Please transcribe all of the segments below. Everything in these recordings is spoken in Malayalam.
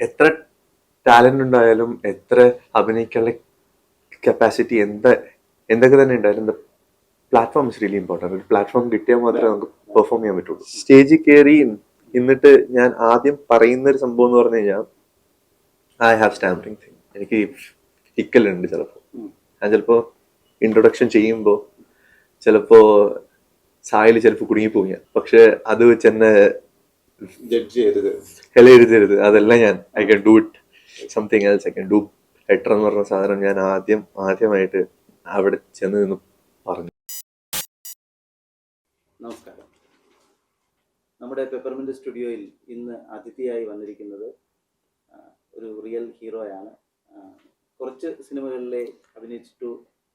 എത്ര ടാലന്റ് ഉണ്ടായാലും എത്ര അഭിനയിക്കാനുള്ള കപ്പാസിറ്റി എന്താ എന്തൊക്കെ തന്നെ ഉണ്ടായാലും പ്ലാറ്റ്ഫോം ഇസ് റിയലി ഇമ്പോർട്ടന്റ് ഒരു പ്ലാറ്റ്ഫോം കിട്ടിയാൽ മാത്രമേ നമുക്ക് പെർഫോം ചെയ്യാൻ പറ്റുള്ളൂ. സ്റ്റേജിൽ കയറി എന്നിട്ട് ഞാൻ ആദ്യം പറയുന്ന ഒരു സംഭവം എന്ന് പറഞ്ഞു കഴിഞ്ഞാൽ ഐ ഹാവ് സ്റ്റാമ്പറിങ് തിങ് എനിക്ക് ഹിക്കലുണ്ട് ചിലപ്പോൾ. ഞാൻ ചിലപ്പോൾ ഇൻട്രൊഡക്ഷൻ ചെയ്യുമ്പോൾ ചിലപ്പോൾ സായിൽ ചിലപ്പോൾ കുടുങ്ങിപ്പോയി ഞാൻ പക്ഷെ അത് വെച്ച് എന്നെ ജഡ്ജ് ചെയ്തത് ഹെല എഴുതരുത് അതെല്ലാം ഞാൻ. I can do it something else I can do letter എന്ന് പറഞ്ഞ സാധനം ഞാൻ ആദ്യം ആദ്യമായിട്ട് അവിടെ ചെന്ന് നിന്ന് പറഞ്ഞു. നമസ്കാരം. നമ്മുടെ പെപ്പർമെന്റ് സ്റ്റുഡിയോയിൽ ഇന്ന് അതിഥിയായി വന്നിരിക്കുന്നത് ഒരു റിയൽ ഹീറോയാണ് കുറച്ച് സിനിമകളിലെ അഭിനയിച്ചിട്ടു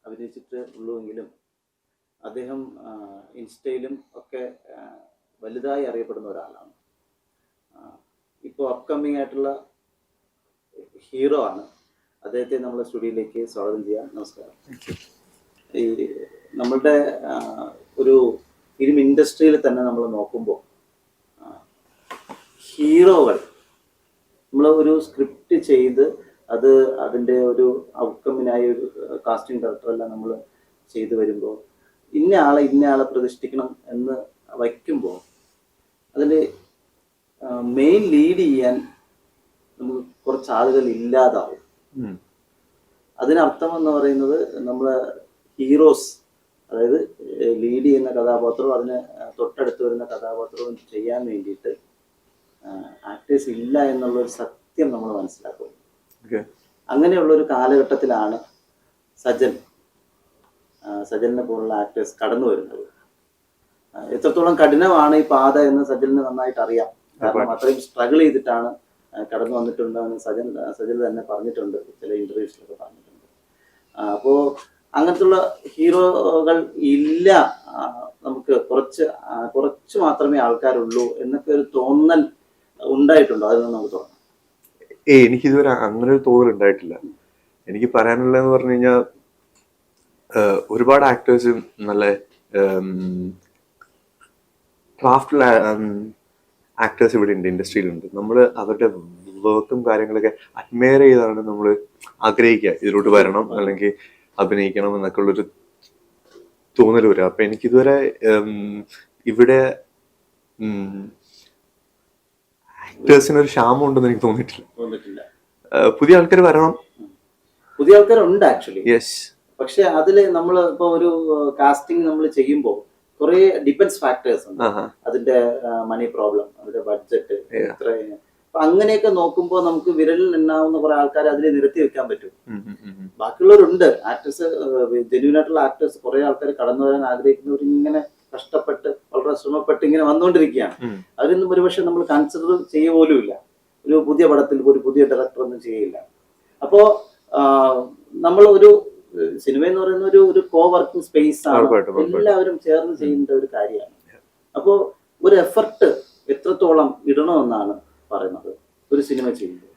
അഭിനയിച്ചിട്ട് ഉള്ളുവെങ്കിലും അദ്ദേഹം ഇൻസ്റ്റയിലും ഒക്കെ വലുതായി അറിയപ്പെടുന്ന ഒരാളാണ്. ഇപ്പോൾ അപ്കമ്മിങ് ആയിട്ടുള്ള ഹീറോ ആണ്. അദ്ദേഹത്തെ നമ്മുടെ സ്റ്റുഡിയോയിലേക്ക് സ്വാഗതം ചെയ്യാം. നമസ്കാരം. ഈ നമ്മളുടെ ഒരു ഫിലിം ഇൻഡസ്ട്രിയിൽ തന്നെ നമ്മൾ നോക്കുമ്പോൾ ഹീറോകൾ നമ്മൾ ഒരു സ്ക്രിപ്റ്റ് ചെയ്ത് അത് അതിന്റെ ഒരു ഔട്ട്കമ്മിനായി ഒരു കാസ്റ്റിംഗ് ഡയറക്ടറെല്ലാം നമ്മൾ ചെയ്തു വരുമ്പോൾ ഇന്ന ആളെ ഇന്ന ആളെ പ്രതിഷ്ഠിക്കണം എന്ന് വയ്ക്കുമ്പോൾ അതിൽ മെയിൻ ലീഡ് ചെയ്യാൻ നമുക്ക് കുറച്ച് ആളുകൾ ഇല്ലാതാവും. അതിനർത്ഥം എന്ന് പറയുന്നത് നമ്മളെ ഹീറോസ് അതായത് ലീഡ് ചെയ്യുന്ന കഥാപാത്രവും അതിന് തൊട്ടടുത്ത് വരുന്ന കഥാപാത്രവും ചെയ്യാൻ വേണ്ടിയിട്ട് ആക്ടേഴ്സ് ഇല്ല എന്നുള്ള ഒരു സത്യം നമ്മൾ മനസ്സിലാക്കും. അങ്ങനെയുള്ള ഒരു കാലഘട്ടത്തിലാണ് സജൻ സജലിനെ പോലുള്ള ആക്ടേഴ്സ് കടന്നു വരുന്നത് എത്രത്തോളം കഠിനമാണ് ഈ പാത എന്ന് സജലിന് നന്നായിട്ട് അറിയാം കാരണം അത്രയും സ്ട്രഗിൾ ചെയ്തിട്ടാണ് കടന്നു വന്നിട്ടുണ്ടെന്ന് സജൻ സജൽ തന്നെ പറഞ്ഞിട്ടുണ്ട് ചില ഇന്റർവ്യൂസിലൊക്കെ പറഞ്ഞിട്ടുണ്ട്. അപ്പോൾ അപ്പോ അങ്ങനത്തുള്ള ഹീറോകൾ ഇല്ല. നമുക്ക് കുറച്ച് കുറച്ച് മാത്രമേ ആൾക്കാരുള്ളൂ എന്നൊക്കെ ഒരു തോന്നൽ ഉണ്ടായിട്ടുണ്ടോ? അതിൽ നിന്ന് നമുക്ക് തോന്നാം ഏ എനിക്ക് ഇതുവരെ അങ്ങനെ ഒരു തോന്നൽ ഉണ്ടായിട്ടില്ല. എനിക്ക് പറയാനുള്ളതെന്ന് പറഞ്ഞു കഴിഞ്ഞാൽ ഒരുപാട് ആക്ടേഴ്സും നല്ല ക്രാഫ്റ്റ് ആക്ടേഴ്സ് ഇവിടെ ഉണ്ട് ഇൻഡസ്ട്രിയിലുണ്ട് നമ്മൾ അവരുടെ വർക്കും കാര്യങ്ങളൊക്കെ അഡ്മയർ ചെയ്താണ് നമ്മൾ ആഗ്രഹിക്കുക. ഇതിലോട്ട് വരണം അല്ലെങ്കിൽ അഭിനയിക്കണം എന്നൊക്കെ ഉള്ളൊരു തോന്നൽ വരും. അപ്പം എനിക്കിതുവരെ ഇവിടെ ആക്ടേഴ്സിന് ഒരു ക്ഷാമം ഉണ്ടെന്ന് എനിക്ക് തോന്നിയിട്ടില്ല. പുതിയ ആൾക്കാർ വരണം. പുതിയ ആൾക്കാരുണ്ട് ആക്ച്വലി യെസ് പക്ഷെ അതിൽ നമ്മൾ ഇപ്പോൾ ഒരു കാസ്റ്റിംഗ് നമ്മൾ ചെയ്യുമ്പോൾ കുറെ ഡിപ്പെൻസ് ഫാക്ടേഴ്സ് ഉണ്ട്. അതിന്റെ മണി പ്രോബ്ലം അതിന്റെ ബഡ്ജറ്റ് അപ്പൊ അങ്ങനെയൊക്കെ നോക്കുമ്പോൾ നമുക്ക് വിരലിൽ എണ്ണാവുന്ന കുറെ ആൾക്കാരെ അതിൽ നിരത്തി വെക്കാൻ പറ്റും. ബാക്കിയുള്ളവരുണ്ട്. ആക്ടേഴ്സ് ജെന്യൂൻ ആയിട്ടുള്ള ആക്ടേഴ്സ് കുറെ ആൾക്കാർ കടന്നു വരാൻ ആഗ്രഹിക്കുന്നവർ ഇങ്ങനെ കഷ്ടപ്പെട്ട് വളരെ ശ്രമപ്പെട്ട് ഇങ്ങനെ വന്നുകൊണ്ടിരിക്കുകയാണ്. അവരൊന്നും ഒരുപക്ഷെ നമ്മൾ കൺസിഡർ ചെയ്യ പോലും ഇല്ല. ഒരു പുതിയ പടത്തിൽ ഒരു പുതിയ ഡയറക്ടർ ഒന്നും ചെയ്യില്ല. അപ്പോ നമ്മൾ ഒരു സിനിമ എന്ന് പറയുന്ന ഒരു ഒരു കോ വർക്കിംഗ് സ്പേസ് ആണ്. എല്ലാവരും ചേർന്ന് ചെയ്യേണ്ട ഒരു കാര്യമാണ്. അപ്പോ ഒരു എഫർട്ട് എത്രത്തോളം ഇടണമെന്നാണ് പറയുന്നത് ഒരു സിനിമ ചെയ്യുമ്പോൾ?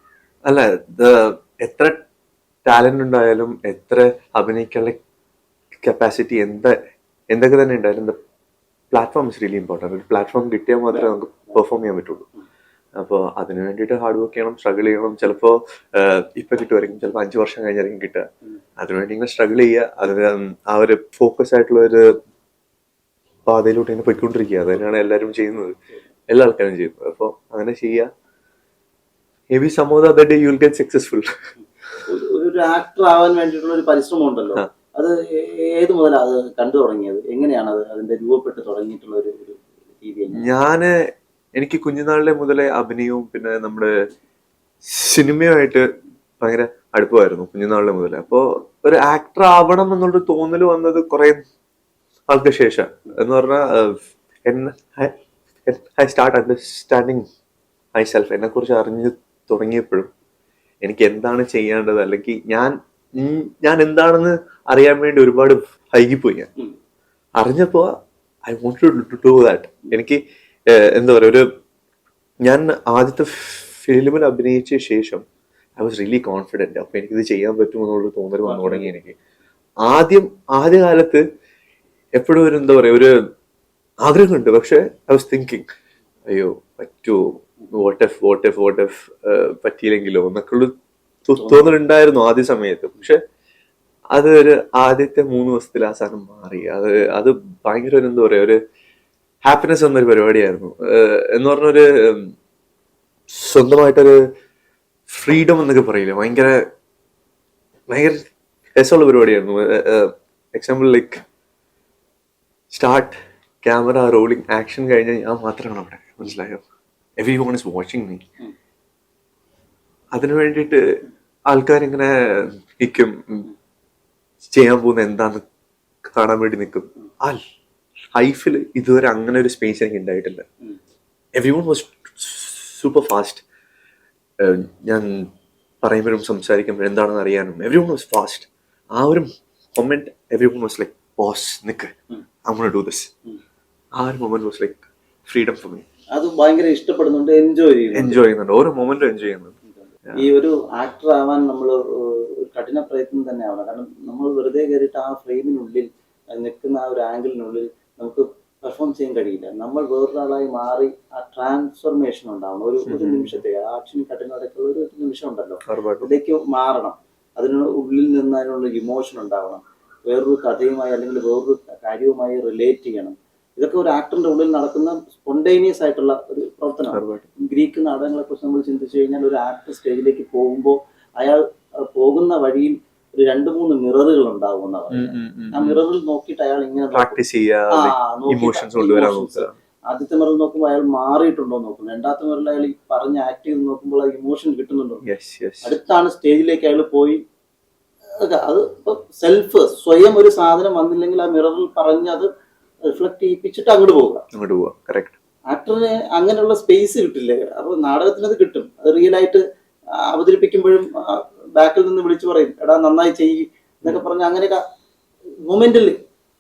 അല്ല എത്ര ടാലന്റ് ഉണ്ടായാലും എത്ര അഭിനയിക്കാനുള്ള കപ്പാസിറ്റി എന്താ എന്തൊക്കെ തന്നെ ഉണ്ടായാലും പ്ലാറ്റ്ഫോം ഇസ് റിയലി ഇമ്പോർട്ടന്റ് ഒരു പ്ലാറ്റ്ഫോം കിട്ടിയാൽ മാത്രമേ നമുക്ക് പെർഫോം ചെയ്യാൻ പറ്റുള്ളൂ. അപ്പോൾ അതിന് വേണ്ടിയിട്ട് ഹാർഡ് വർക്ക് ചെയ്യണം സ്ട്രഗിൾ ചെയ്യണം. ചിലപ്പോൾ ഇപ്പൊ കിട്ടുമായിരിക്കും ചിലപ്പോൾ അഞ്ച് വർഷം കഴിഞ്ഞായിരിക്കും കിട്ടുക. അതിനുവേണ്ടി ഇങ്ങനെ സ്ട്രഗിൾ ചെയ്യുക. അതിന് ആ ഒരു ഫോക്കസ് ആയിട്ടുള്ള ഒരു പാതയിലോട്ട് ഇങ്ങനെ പോയിക്കൊണ്ടിരിക്കുക. അത് തന്നെയാണ് എല്ലാവരും ചെയ്യുന്നത്. എല്ലാ ആൾക്കാരും ചെയ്യുന്നത്. അപ്പോൾ അങ്ങനെ ചെയ്യുക. Maybe some other day you will get successful ഒരു- ആക്ടർ ആവാൻ വേണ്ടിയിട്ടുള്ള ഒരു പരിശ്രമം ഉണ്ടല്ലോ അത് ഏ- ഏത് മുതലാണ് അത് കണ്ടു തുടങ്ങിയത്? എങ്ങനെയാണ് അത് അതിന്റെ രൂപപ്പെട്ട് തുടങ്ങിയിട്ടുള്ള ഒരു ഞാൻ എനിക്ക് കുഞ്ഞുനാളിലെ മുതലേ അഭിനയവും പിന്നെ നമ്മുടെ സിനിമയുമായിട്ട് ഭയങ്കര അടുപ്പമായിരുന്നു കുഞ്ഞുനാളിലെ മുതലേ. അപ്പോൾ ഒരു ആക്ടർ ആവണം എന്നുള്ളൊരു തോന്നൽ വന്നത് കുറേ ആൾക്ക് ശേഷം. എന്ന് പറഞ്ഞാൽ I start understanding myself എന്നെ കുറിച്ച് അറിഞ്ഞു തുടങ്ങിയപ്പോഴും എനിക്ക് എന്താണ് ചെയ്യേണ്ടത്? അല്ലെങ്കിൽ ഞാൻ ഞാൻ എന്താണെന്ന് അറിയാൻ വേണ്ടി ഒരുപാട് വൈകിപ്പോയി ഞാൻ. അറിഞ്ഞപ്പോൾ അറിഞ്ഞപ്പോ I want to do that എനിക്ക് എന്താ പറയുക ഒരു ഞാൻ ആദ്യത്തെ ഫിലിമിൽ അഭിനയിച്ച ശേഷം ഐ വാസ് റിയലി കോൺഫിഡന്റ് അപ്പോൾ എനിക്കിത് ചെയ്യാൻ പറ്റുമെന്നുള്ള തോന്നൽ വന്നു തുടങ്ങി എനിക്ക്. ആദ്യം ആദ്യ കാലത്ത് എപ്പോഴും ഒരു എന്താ പറയുക ഒരു ആഗ്രഹമുണ്ട്. പക്ഷേ ഐ വാസ് തിങ്കിങ് അയ്യോ പറ്റുമോ what if what if what if പറ്റിയില്ലെങ്കിലോ? എന്നൊക്കെ ഉള്ളു തോന്നലുണ്ടായിരുന്നു ആദ്യ സമയത്ത്. പക്ഷെ അത് ഒരു ആദ്യത്തെ മൂന്ന് ദിവസത്തിൽ ആ സാധനം മാറി. അത് അത് ഭയങ്കര ഒരു എന്താ പറയുക ഒരു ഹാപ്പിനെസ് എന്നൊരു പരിപാടിയായിരുന്നു. എന്ന് പറഞ്ഞൊരു സ്വന്തമായിട്ടൊരു ഫ്രീഡം എന്നൊക്കെ പറയില്ല? ഭയങ്കര ഭയങ്കര രസമുള്ള പരിപാടിയായിരുന്നു. Example like start camera rolling action കഴിഞ്ഞ് ഞാൻ മാത്രമാണ് അവിടെ. മനസ്സിലായോ? Everyone is watching me. അതിനു വേണ്ടിയിട്ട് ആൾക്കാരിങ്ങനെ നിൽക്കും. ചെയ്യാൻ പോകുന്ന എന്താന്ന് കാണാൻ വേണ്ടി നിൽക്കും. ആ ലൈഫിൽ ഇതുവരെ അങ്ങനെ ഒരു സ്പേസ് എനിക്ക് ഉണ്ടായിട്ടില്ല. Everyone was super fast ഞാൻ പറയുമ്പോഴും സംസാരിക്കുമ്പോഴും എന്താണെന്ന് അറിയാനും എവ്രി വൺ വാസ് ഫാസ്റ്റ് ആ ഒരു moment everyone was like boss nick അങ്ങനെ ഡു ദിസ്. ആ ഒരു moment was like freedom for me അത് ഭയങ്കര ഇഷ്ടപ്പെടുന്നുണ്ട് എൻജോയ് ചെയ്യുന്നുണ്ട്. എൻജോയ് ചെയ്യുന്നുണ്ട്. ഓരോ മൊമെന്റും എൻജോയ് ചെയ്യുന്നുണ്ട്. ഈ ഒരു ആക്ടർ ആവാൻ നമ്മൾ ഒരു കഠിന പ്രയത്നം തന്നെയാണ് കാരണം നമ്മൾ വെറുതെ കയറിയിട്ട് ആ ഫ്രെയിമിനുള്ളിൽ നിൽക്കുന്ന ആ ഒരു ആംഗിളിനുള്ളിൽ നമുക്ക് പെർഫോം ചെയ്യാൻ കഴിയില്ല. നമ്മൾ വേറൊരാളായി മാറി ആ ട്രാൻസ്ഫോർമേഷൻ ഉണ്ടാവണം. ഒരു ഒരു നിമിഷത്തെ ആക്ഷൻ കട്ടിനടക്കുള്ള ഒരു നിമിഷം ഉണ്ടല്ലോ. അതിലേക്ക് മാറണം. അതിന് ഉള്ളിൽ നിന്ന് അതിനുള്ള ഇമോഷൻ ഉണ്ടാവണം. വേറൊരു കഥയുമായി അല്ലെങ്കിൽ വേറൊരു കാര്യവുമായി റിലേറ്റ് ചെയ്യണം. ഇതൊക്കെ ഒരു ആക്ടറിന്റെ ഉള്ളിൽ നടക്കുന്ന സ്പോണ്ടേനിയസ് ആയിട്ടുള്ള ഒരു പ്രവർത്തനമാണ്. ഗ്രീക്ക് നാടകങ്ങളെ കുറിച്ച് നമ്മൾ ചിന്തിച്ചു കഴിഞ്ഞാൽ ഒരു ആക്ടർ സ്റ്റേജിലേക്ക് പോകുമ്പോൾ അയാൾ പോകുന്ന വഴിയിൽ ഒരു രണ്ട് മൂന്ന് മിററുകൾ ഉണ്ടാവും ആ മിററിൽ നോക്കിയിട്ട് അയാൾ ഇങ്ങനെ. പ്രാക്ടീസ് നോക്കുക. ആദ്യത്തെ മിറർ നോക്കുമ്പോൾ അയാൾ മാറിയിട്ടുണ്ടോ എന്ന് നോക്കും രണ്ടാമത്തെ മിററിൽ അയാൾ പറഞ്ഞ ആക്ട് ചെയ്ത് നോക്കുമ്പോൾ ആ ഇമോഷൻ കിട്ടുന്നുണ്ടോ അടുത്താണ് സ്റ്റേജിലേക്ക് അയാൾ പോയി. അത് ഇപ്പൊ സെൽഫ് സ്വയം ഒരു സാധനം വന്നില്ലെങ്കിൽ ആ മിററിൽ പറഞ്ഞ് അത് റിഫ്ലക്ട് ചെയ്യിപ്പിച്ചിട്ട് അങ്ങോട്ട് പോകുക അങ്ങോട്ട് പോവാ കറക്റ്റ് ആക്ടറിന് അങ്ങനെയുള്ള സ്പേസ് കിട്ടില്ലേ? അപ്പൊ നാടകത്തിനത് കിട്ടും. അത് റിയൽ ആയിട്ട് അവതരിപ്പിക്കുമ്പോഴും ബാക്കിൽ നിന്ന് വിളിച്ചു പറയും എടാ നന്നായി ചെയ്യ് എന്നൊക്കെ പറഞ്ഞ് അങ്ങനെയൊക്കെ മൊമെന്റിൽ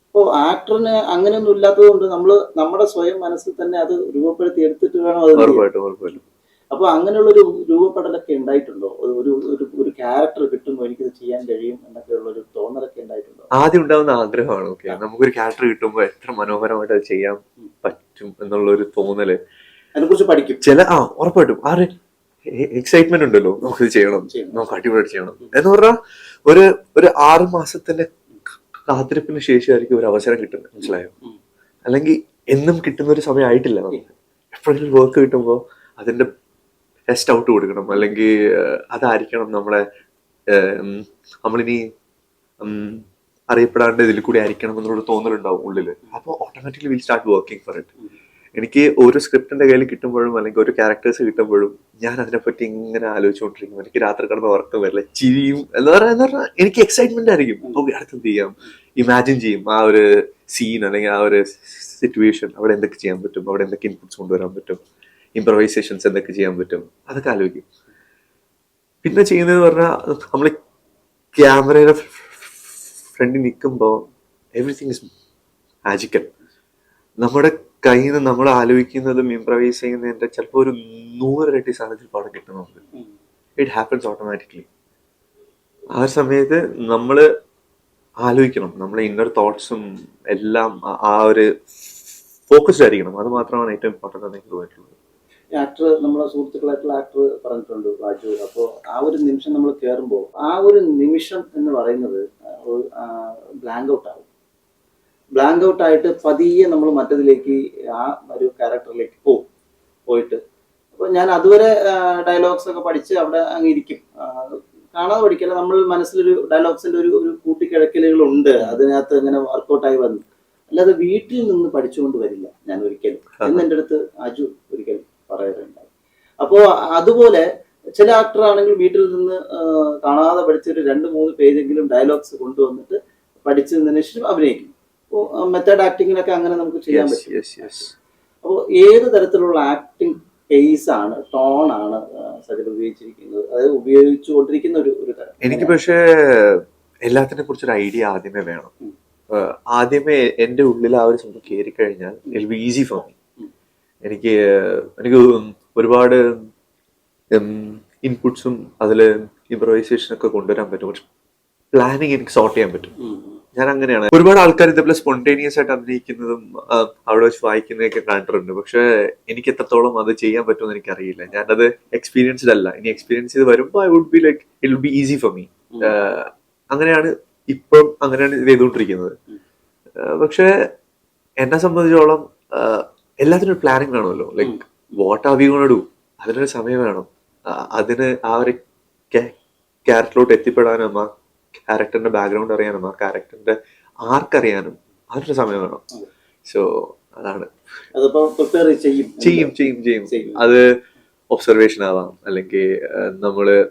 ഇപ്പോൾ ആക്ടറിന് അങ്ങനെയൊന്നും ഇല്ലാത്തത് കൊണ്ട് നമ്മൾ നമ്മുടെ സ്വയം മനസ്സിൽ തന്നെ അത് രൂപപ്പെടുത്തി എടുത്തിട്ട് വേണം അത് ചെയ്യാൻ. ഉറപ്പായിട്ടും ഉറപ്പായിട്ടും. അപ്പൊ അങ്ങനെയുള്ളൊരു രൂപപ്പെടലൊക്കെ ഉണ്ടായിട്ടുണ്ടോ? ഒരു ഒരു- ക്യാരക്ടർ കിട്ടുമ്പോൾ എനിക്കത് ചെയ്യാൻ കഴിയും എന്നൊക്കെ ഉള്ള ഒരു തോന്നലൊക്കെ ഉണ്ടായിട്ടുണ്ടോ? ആദ്യം ഉണ്ടാവുന്ന ആഗ്രഹമാണ് ഓക്കെ നമുക്കൊരു ക്യാരക്ടർ കിട്ടുമ്പോൾ എത്ര മനോഹരമായിട്ട് അത് ചെയ്യാൻ പറ്റും എന്നുള്ള ഒരു തോന്നൽ. അതിനെക്കുറിച്ച് പഠിക്കും. ചില ആ ഉറപ്പായിട്ടും. ആ ഒരു എക്സൈറ്റ്മെന്റ് ഉണ്ടല്ലോ. നമുക്ക് ഇത് ചെയ്യണം. നമുക്ക് അടിപൊളിയായിട്ട് ചെയ്യണം. എന്ന് പറഞ്ഞാൽ ഒരു ഒരു ആറ് മാസത്തിന്റെ കാത്തിരിപ്പിന് ശേഷമായിരിക്കും ഒരു അവസരം കിട്ടുന്നത്. മനസ്സിലായോ. അല്ലെങ്കിൽ എന്നും കിട്ടുന്ന ഒരു സമയം ആയിട്ടില്ല നമുക്ക്. എപ്പോഴെങ്കിലും വർക്ക് കിട്ടുമ്പോൾ അതിന്റെ ബെസ്റ്റ് ഔട്ട് കൊടുക്കണം. അല്ലെങ്കിൽ അതായിരിക്കണം നമ്മളെ നമ്മളിനി അറിയപ്പെടാണ്ട് ഇതിൽ കൂടി ആയിരിക്കണം എന്നുള്ള തോന്നലുണ്ടാവും ഉള്ളിൽ അപ്പോൾ automatically will start working for it എനിക്ക് ഒരു സ്ക്രിപ്റ്റിന്റെ കയ്യിൽ കിട്ടുമ്പോഴും അല്ലെങ്കിൽ ഒരു ക്യാരക്ടേഴ്സ് കിട്ടുമ്പോഴും ഞാൻ അതിനെപ്പറ്റി ഇങ്ങനെ ആലോചിച്ചുകൊണ്ടിരിക്കും. എനിക്ക് രാത്രി കിടന്ന് ഉറക്കം വരില്ല ചിരിയും എന്ന് പറഞ്ഞാൽ എന്ന് പറഞ്ഞാൽ എനിക്ക് എക്സൈറ്റ്മെന്റ് ആയിരിക്കും. ഓക്കെ അടുത്ത് എന്ത് ചെയ്യാം? ഇമാജിൻ ചെയ്യും ആ ഒരു സീൻ അല്ലെങ്കിൽ ആ ഒരു സിറ്റുവേഷൻ അവിടെ എന്തൊക്കെ ചെയ്യാൻ പറ്റും? അവിടെ എന്തൊക്കെ ഇൻപുട്സ് കൊണ്ടുവരാൻ പറ്റും? ഇംപ്രവൈസേഷൻസ് എന്തൊക്കെ ചെയ്യാൻ പറ്റും? അതൊക്കെ ആലോചിക്കും. പിന്നെ ചെയ്യുന്നതെന്ന് പറഞ്ഞാൽ നമ്മൾ ക്യാമറയുടെ ഫ്രണ്ടിൽ നിൽക്കുമ്പോൾ എവറിഥിങ് ഇസ് മാജിക്കൽ നമ്മുടെ കയ്യിൽ നിന്ന് നമ്മൾ ആലോചിക്കുന്നതും ഇംപ്രവൈസ് ചെയ്യുന്നതിന്റെ ചിലപ്പോൾ ഒരു നൂറിരട്ടി സാധനത്തിൽ പാടം കിട്ടുന്നുണ്ട്. ഇറ്റ് ഹാപ്പൻസ് ഓട്ടോമാറ്റിക്കലി ആ സമയത്ത് നമ്മൾ ആലോചിക്കണം. നമ്മളെ ഇന്നർ തോട്ട്സും എല്ലാം ആ- ഒരു ഫോക്കസ്ഡ് ആയിരിക്കണം. അത് മാത്രമാണ് ഏറ്റവും ഇമ്പോർട്ടന്റ് എനിക്ക് തോന്നിയിട്ടുള്ളത്. ആക്ടർ നമ്മളെ സുഹൃത്തുക്കളായിട്ടുള്ള ആക്ടർ പറഞ്ഞിട്ടുണ്ട് രാജു അപ്പോൾ ആ ഒരു നിമിഷം നമ്മൾ കയറുമ്പോൾ ആ ഒരു നിമിഷം എന്ന് പറയുന്നത് ബ്ലാങ്ക് ഔട്ട് ആവും. ബ്ലാങ്ക് ഔട്ട് ആയിട്ട് പതിയെ നമ്മൾ മറ്റതിലേക്ക് ആ ഒരു ക്യാരക്ടറിലേക്ക് പോകും. പോയിട്ട്. അപ്പോൾ ഞാൻ അതുവരെ ഡയലോഗ്സ് ഒക്കെ പഠിച്ച് അവിടെ അങ്ങ് ഇരിക്കും. കാണാതെ പഠിക്കല്ല നമ്മൾ മനസ്സിലൊരു ഡയലോഗ്സിന്റെ ഒരു ഒരു കൂട്ടിക്കിഴക്കലുകളുണ്ട്. അതിനകത്ത് ഇങ്ങനെ വർക്കൗട്ടായി വന്നു. അല്ലാതെ വീട്ടിൽ നിന്ന് പഠിച്ചുകൊണ്ട് വരില്ല ഞാൻ ഒരിക്കലും. എന്ന് എന്റെ അടുത്ത് അജു ഒരിക്കലും പറയാറുണ്ടായി. അപ്പോൾ അതുപോലെ ചില ആക്ടർ ആണെങ്കിൽ വീട്ടിൽ നിന്ന് കാണാതെ പഠിച്ചൊരു രണ്ട് മൂന്ന് പേജെങ്കിലും ഡയലോഗ്സ് കൊണ്ടുവന്നിട്ട് പഠിച്ചതിന് ശേഷം അഭിനയിക്കും. മെത്തേഡ് ആക്ടിങ്ങിനൊക്കെ അങ്ങനെ നമുക്ക് ചെയ്യാൻ പറ്റും. അപ്പോൾ ഏത് തരത്തിലുള്ള ആക്ടിങ് പേസ് ആണ് ടോൺ ആണ് സജൽ ഉപയോഗിച്ചിരിക്കുന്നത്? അതായത് ഉപയോഗിച്ചു കൊണ്ടിരിക്കുന്ന ഒരു ഒരു തരം. എനിക്ക് പക്ഷേ എല്ലാത്തിനെ കുറിച്ചൊരു ഐഡിയ ആദ്യമേ വേണം. ആദ്യമേ എന്റെ ഉള്ളിൽ ആ ഒരു സംഭവം കയറി കഴിഞ്ഞാൽ it be easy for me എനിക്ക് എനിക്ക് ഒരുപാട് ഇൻപുട്സും അതിൽ ഇംപ്രവൈസേഷൻ ഒക്കെ കൊണ്ടുവരാൻ പറ്റും. പക്ഷെ പ്ലാനിങ് എനിക്ക് സോർട്ട് ചെയ്യാൻ പറ്റും. ഞാൻ അങ്ങനെയാണ് ഒരുപാട് ആൾക്കാർ ഇതേപോലെ സ്പോണ്ടേനിയസ് ആയിട്ട് അഭിനയിക്കുന്നതും അവിടെ വെച്ച് വായിക്കുന്നതൊക്കെ കണ്ടിട്ടുണ്ട്. പക്ഷെ എനിക്ക് എത്രത്തോളം അത് ചെയ്യാൻ പറ്റുമെന്ന് എനിക്കറിയില്ല. ഞാനത് എക്സ്പീരിയൻസ്ഡ് അല്ല. ഇനി എക്സ്പീരിയൻസ് ചെയ്ത് വരുമ്പോൾ I would be like it will be easy for me അങ്ങനെയാണ് ഇപ്പം അങ്ങനെയാണ് ഇത് ചെയ്തുകൊണ്ടിരിക്കുന്നത്. പക്ഷെ എന്നെ സംബന്ധിച്ചോളം എല്ലാത്തിനും ഒരു പ്ലാനിങ് വേണമല്ലോ. Like what are we gonna do അതിനൊരു സമയം വേണം. അതിന് ആ ഒരു ക്യാരക്ടറിലോട്ട് എത്തിപ്പെടാനും ആ ക്യാരക്ടറിന്റെ ബാക്ക്ഗ്രൗണ്ട് അറിയാനും ആ ക്യാരക്ടറിന്റെ ആർക്കറിയാനും അതിനൊരു സമയം വേണം. സോ അതാണ്. ചെയ്യും. ചെയ്യും ചെയ്യും. അത് ഒബ്സർവേഷൻ ആവാം. അല്ലെങ്കിൽ നമ്മൾ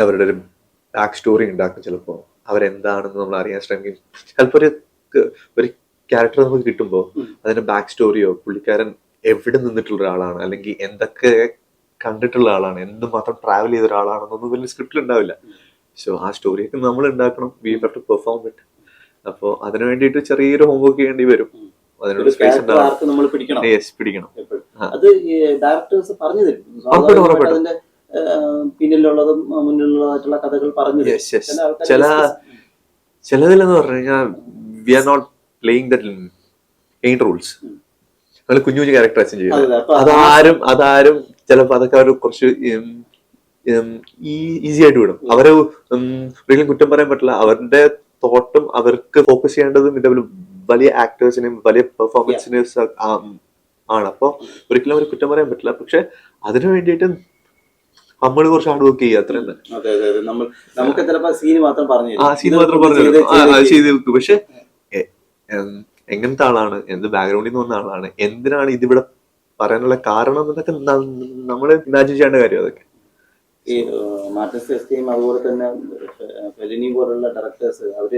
അവരുടെ ഒരു ബാക്ക് സ്റ്റോറി ഉണ്ടാക്കും ചിലപ്പോ. അവരെന്താണെന്ന് നമ്മൾ അറിയാൻ ശ്രമിക്കും. ചിലപ്പോ ഒരു ഒരു ക്യാരക്ടർ നമുക്ക് കിട്ടുമ്പോൾ അതിന്റെ ബാക്ക് സ്റ്റോറിയോ പുള്ളിക്കാരൻ എവിടെ നിന്നിട്ടുള്ള ഒരാളാണ് അല്ലെങ്കിൽ എന്തൊക്കെ കണ്ടിട്ടുള്ള ആളാണ് എന്ത് മാത്രം ട്രാവൽ ചെയ്ത ഒരാളാണെന്നൊന്നും വലിയ സ്ക്രിപ്റ്റിൽ ഉണ്ടാവില്ല. സോ ആ സ്റ്റോറിയൊക്കെ നമ്മൾ ഉണ്ടാക്കണം. We have to perform it അപ്പോൾ അതിനു വേണ്ടിയിട്ട് ചെറിയൊരു ഹോംവർക്ക് ചെയ്യേണ്ടി വരും. ഉം. അതിനോട് ഒരു സ്പേസ് character ഉണ്ടാവും ആർക്ക് നമ്മൾ പിടിക്കണം. യെസ് പിടിക്കണം. എപ്പോഴും. ആ. അത് ഡയറക്ടേഴ്സ് പറഞ്ഞു തരും. ഉറപ്പായിട്ടും, സ്വാഭാവികമായിട്ട് ഉറപ്പായിട്ടും. അതിന്റെ ആ, പിന്നിലുള്ളതും ആ, മുന്നിലുള്ളതായിട്ടുള്ള കഥകൾ പറഞ്ഞു തരും. യെസ് യെസ് ചില ആൾക്കാര് ചില discuss- ചിലതിലെന്ന് പറഞ്ഞു കഴിഞ്ഞാൽ we are not playing that main rules നമ്മൾ കുഞ്ഞു കുഞ്ഞു ക്യാരക്ടർ ചെയ്യുന്നത്. അതാരും അതാരും ചിലപ്പോ അതൊക്കെ അവർ കുറച്ച് ഈസി ആയിട്ട് വിടും. അവരെ ഒരിക്കലും കുറ്റം പറയാൻ പറ്റില്ല. അവരുടെ തോട്ടും അവർക്ക് ഫോക്കസ് ചെയ്യേണ്ടതും ഇതേപോലെ വലിയ ആക്ടേഴ്സിനെയും വലിയ പെർഫോമൻസിനെയും ആണ്. അപ്പൊ ഒരിക്കലും അവർ കുറ്റം പറയാൻ പറ്റില്ല. പക്ഷെ അതിനു വേണ്ടിയിട്ട് നമ്മൾ കുറച്ച് ഹാർഡ് വർക്ക് ചെയ്യുക അത്ര നമുക്ക് സീന് മാത്രം പറഞ്ഞു ആ സീൻ മാത്രം പറഞ്ഞു ചെയ്ത് വെക്കും. പക്ഷെ എങ്ങനത്തെ ആളാണ്? എന്ത് ബാക്ക്ഗ്രൗണ്ടിൽ നിന്ന് വന്ന ആളാണ്? എന്തിനാണ് ഇതിവിടെ പറയാനുള്ള കാരണം എന്നൊക്കെ നമ്മൾ ഇമാജിൻ ചെയ്യേണ്ട കാര്യം അതൊക്കെ. ഈ മാർട്ടിസ് എസ്കയും അതുപോലെ തന്നെ ഫെലിനി പോലുള്ള ഡയറക്ടേഴ്സ് അവർ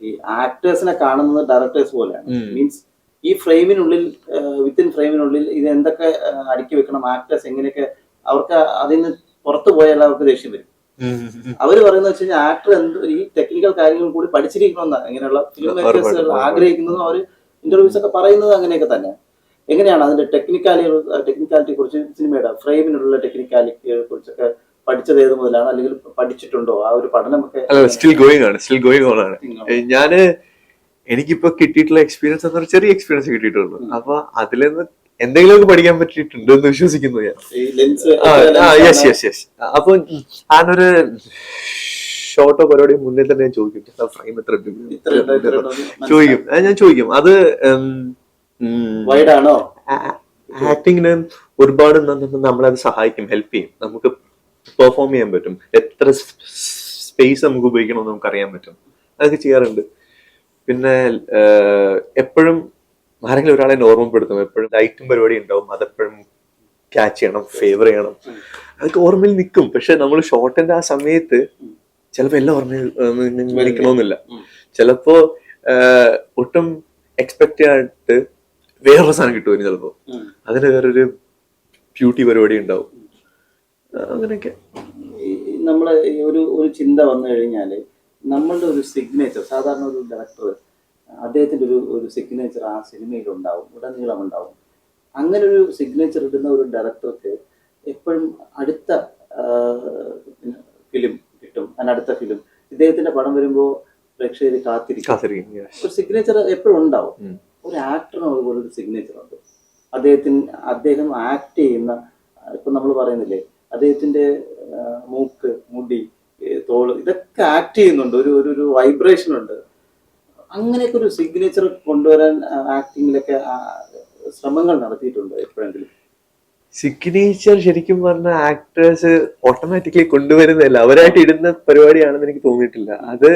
ഈ ആക്ടേഴ്സിനെ കാണുന്നത് ഡയറക്ടേഴ്സ് പോലെയാണ്. മീൻസ് ഈ ഫ്രെയിമിനുള്ളിൽ വിത്തിൻ ഫ്രെയിമിനുള്ളിൽ ഇത് എന്തൊക്കെ അടുക്കി വെക്കണം ആക്ടേഴ്സ് എങ്ങനെയൊക്കെ അവർക്ക് അതിൽ നിന്ന് പുറത്തു പോയാൽ അവർക്ക് ദേഷ്യം വരും. അവർ പറയുന്നത് വെച്ച് കഴിഞ്ഞാൽ ആക്ടർ എന്ത് ഈ ടെക്നിക്കൽ കാര്യങ്ങൾ കൂടി പഠിച്ചിരിക്കണമെന്നാണ് ഇങ്ങനെയുള്ള ഫിലിം മേക്കേഴ്സ്. ആഗ്രഹിക്കുന്നതും അവർ ഇന്റർവ്യൂസ് ഒക്കെ പറയുന്നത് അങ്ങനെയൊക്കെ തന്നെ. എങ്ങനെയാണ് അതിന്റെ ടെക്നിക്കാലിറ്റി ടെക്നിക്കാലിറ്റിയെ കുറിച്ച് സിനിമയുടെ ഫ്രെയിമിനുള്ള ടെക്നിക്കാലിറ്റിയെ കുറിച്ചൊക്കെ പഠിച്ചത് ഏത് മുതലാണ്? അല്ലെങ്കിൽ പഠിച്ചിട്ടുണ്ടോ? ആ ഒരു പഠനമൊക്കെ സ്റ്റിൽ ഗോയിങ് ആണ് സ്റ്റിൽ ഗോയിങ് ഓൺ ആണ്. ഞാൻ എനിക്കിപ്പോ കിട്ടിയിട്ടുള്ള എക്സ്പീരിയൻസ് എന്ന് ചെറിയ എക്സ്പീരിയൻസ് കിട്ടിയിട്ടുള്ളൂ. അപ്പൊ അതിൽ നിന്ന് എന്തെങ്കിലുമൊക്കെ പഠിക്കാൻ പറ്റിയിട്ടുണ്ട് എന്ന് വിശ്വസിക്കുന്നു ഞാൻ. യെസ് യെസ് യെസ് അപ്പൊ ഞാനൊരു ഷോർട്ടോ പരിപാടി മുന്നേ തന്നെ ഞാൻ ചോദിക്കും. ഫ്രെയിം എത്ര ചോദിക്കും. ഞാൻ ചോദിക്കും. അത് ആക്ടിങ്ങിന് ഒരുപാട് നമ്മളത് സഹായിക്കും ഹെൽപ്പ് ചെയ്യും. നമുക്ക് പെർഫോം ചെയ്യാൻ പറ്റും. എത്ര സ്പേസ് നമുക്ക് ഉപയോഗിക്കണമെന്ന് നമുക്ക് അറിയാൻ പറ്റും. അതൊക്കെ ചെയ്യാറുണ്ട്. പിന്നെ എപ്പോഴും ആരെങ്കിലും ഒരാളെ ഓർമ്മപ്പെടുത്തും. എപ്പോഴും ലൈറ്റും പരിപാടി ഉണ്ടാവും. അതെപ്പോഴും ക്യാച്ച് ചെയ്യണം ഫേവർ ചെയ്യണം. അതൊക്കെ ഓർമ്മയിൽ നിൽക്കും. പക്ഷെ നമ്മൾ ഷോർട്ടിന്റെ ആ സമയത്ത് ചിലപ്പോൾ എല്ലാം ഓർമ്മയിൽ നിൽക്കണമെന്നില്ല. ചിലപ്പോ ഒട്ടും എക്സ്പെക്ട് ചെയ്യാനായിട്ട് വേറൊരു സാധനം കിട്ടുമായിരുന്നു ചിലപ്പോ. അതിന് വേറൊരു ബ്യൂട്ടി പരിപാടി ഉണ്ടാവും. അങ്ങനെയൊക്കെ. ഈ ഒരു ഒരു ചിന്ത വന്നു കഴിഞ്ഞാൽ നമ്മളുടെ ഒരു സിഗ്നേച്ചർ സാധാരണ ഒരു ഡയറക്ടർ അദ്ദേഹത്തിന്റെ ഒരു ഒരു സിഗ്നേച്ചർ ആ സിനിമയിൽ ഉണ്ടാവും ഉടനീളം ഉണ്ടാവും അങ്ങനെ ഒരു സിഗ്നേച്ചർ ഇടുന്ന ഒരു ഡയറക്ടർക്ക് എപ്പോഴും അടുത്ത ഫിലിം കിട്ടും. അതിനടുത്ത ഫിലിം ഇദ്ദേഹത്തിന്റെ പടം വരുമ്പോൾ പ്രേക്ഷകർ കാത്തിരിക്കും. കാത്തിരിക്കും ഒരു സിഗ്നേച്ചർ എപ്പോഴും ഉണ്ടാവും. ഒരു ആക്ടറിന് അതുപോലെ ഒരു സിഗ്നേച്ചർ ഉണ്ട്. അദ്ദേഹത്തിന് അദ്ദേഹം ആക്ട് ചെയ്യുന്ന ഇപ്പം നമ്മൾ പറയുന്നില്ലേ അദ്ദേഹത്തിന്റെ മൂക്ക് മുടി തോൾ ഇതൊക്കെ ആക്ട് ചെയ്യുന്നുണ്ട്. ഒരു ഒരു വൈബ്രേഷൻ ഉണ്ട്. അങ്ങനെയൊക്കെ ഒരു സിഗ്നേച്ചർ കൊണ്ടുവരാൻ ആക്ടിങ്ങിലൊക്കെ ശ്രമങ്ങൾ നടത്തിയിട്ടുണ്ട് എപ്പോഴെങ്കിലും? സിഗ്നേച്ചർ ശരിക്കും പറഞ്ഞ ആക്ടേഴ്സ് ഓട്ടോമാറ്റിക്കലി കൊണ്ടുവരുന്നതല്ല. അവരായിട്ട് ഇടുന്ന പരിപാടിയാണെന്ന് എനിക്ക് തോന്നിയിട്ടില്ല. അത്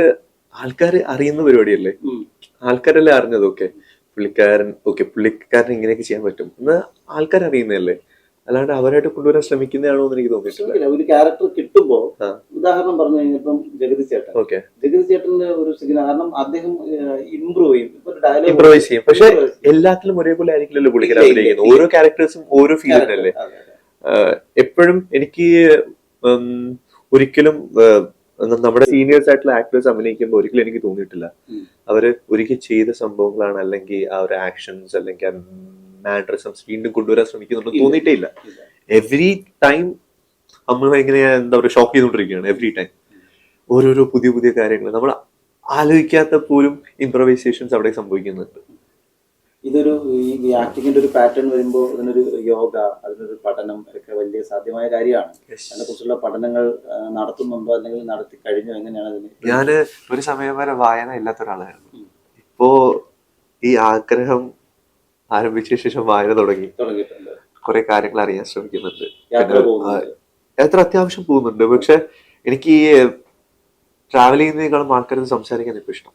ആൾക്കാർ അറിയുന്ന പരിപാടിയല്ലേ. ആൾക്കാരല്ലേ അറിഞ്ഞത്? ഓക്കെ പുള്ളിക്കാരൻ ഓക്കെ പുള്ളിക്കാരൻ ഇങ്ങനെയൊക്കെ ചെയ്യാൻ പറ്റും. എന്ന് ആൾക്കാർ അറിയുന്നതല്ലേ അല്ലാണ്ട് അവരായിട്ട് കൊണ്ടുവരാൻ ശ്രമിക്കുന്നതാണോ എന്ന് എനിക്ക് തോന്നിയിട്ടില്ല. ഒരു ക്യാരക്ടർ കിട്ടുമ്പോ ഉദാഹരണം പറഞ്ഞു കഴിഞ്ഞപ്പം ജഗതി ചേട്ടൻ. ഓക്കെ. ജഗതി ചേട്ടന്റെ ഒരു കാരണം അദ്ദേഹം ഇംപ്രൂവ് ചെയ്യും. ഇംപ്രവൈസ് ചെയ്യും. പക്ഷെ എല്ലാത്തിലും ഒരേപോലെ ആയിരിക്കില്ലല്ലോ അഭിനയിക്കുന്നത്. ഓരോ ക്യാരക്ടേഴ്സും ഓരോ ഫീലിനല്ലേ എപ്പോഴും എനിക്ക് ഒരിക്കലും നമ്മുടെ സീനിയേഴ്സ് ആയിട്ടുള്ള ആക്ടേഴ്സ് അഭിനയിക്കുമ്പോൾ ഒരിക്കലും എനിക്ക് തോന്നിയിട്ടില്ല. അവർ ഒരിക്കൽ ചെയ്ത സംഭവങ്ങളാണ് അല്ലെങ്കിൽ ആ ഒരു ആക്ഷൻസ് അല്ലെങ്കിൽ മാൻഡ്രസംസ് വീണ്ടും കൊണ്ടുവരാൻ ശ്രമിക്കുന്നുണ്ട്. തോന്നിയിട്ടേ ഇല്ല. എവറി ടൈം നമ്മൾ ഭയങ്കര എന്താ പറയുക ഷോക്ക് ചെയ്തുകൊണ്ടിരിക്കുകയാണ് എവറി ടൈം ഓരോരോ പുതിയ പുതിയ കാര്യങ്ങൾ. നമ്മൾ ആലോചിക്കാത്ത പോലും ഇംപ്രവൈസേഷൻസ് അവിടെ സംഭവിക്കുന്നുണ്ട്. ഇതൊരു ഈ ആക്ടിങ്ങിന്റെ ഒരു പാറ്റേൺ വരുമ്പോൾ ഇതിനൊരു യോഗ അതിനൊരു പഠനം ഒക്കെ വലിയ സാധ്യമായ കാര്യമാണ്. അതിനെ കുറിച്ചുള്ള പഠനങ്ങൾ നടത്തുന്നുണ്ടോ അല്ലെങ്കിൽ നടത്തി കഴിഞ്ഞോ എങ്ങനെയാണ് അതിന്? ഞാൻ ഒരു സമയം വരെ വായന ഇല്ലാത്ത ഒരാളായിരുന്നു. ഇപ്പോ ഈ ആഗ്രഹം ആരംഭിച്ച ശേഷം വായന തുടങ്ങി. കുറെ കാര്യങ്ങൾ അറിയാൻ ശ്രമിക്കുന്നുണ്ട്. യാത്ര അത്യാവശ്യം പോകുന്നുണ്ട്. പക്ഷെ എനിക്ക് ഈ ട്രാവൽ ചെയ്യുന്നതിനേക്കാളും ആൾക്കാരത് സംസാരിക്കാൻ ഇപ്പൊ ഇഷ്ടം.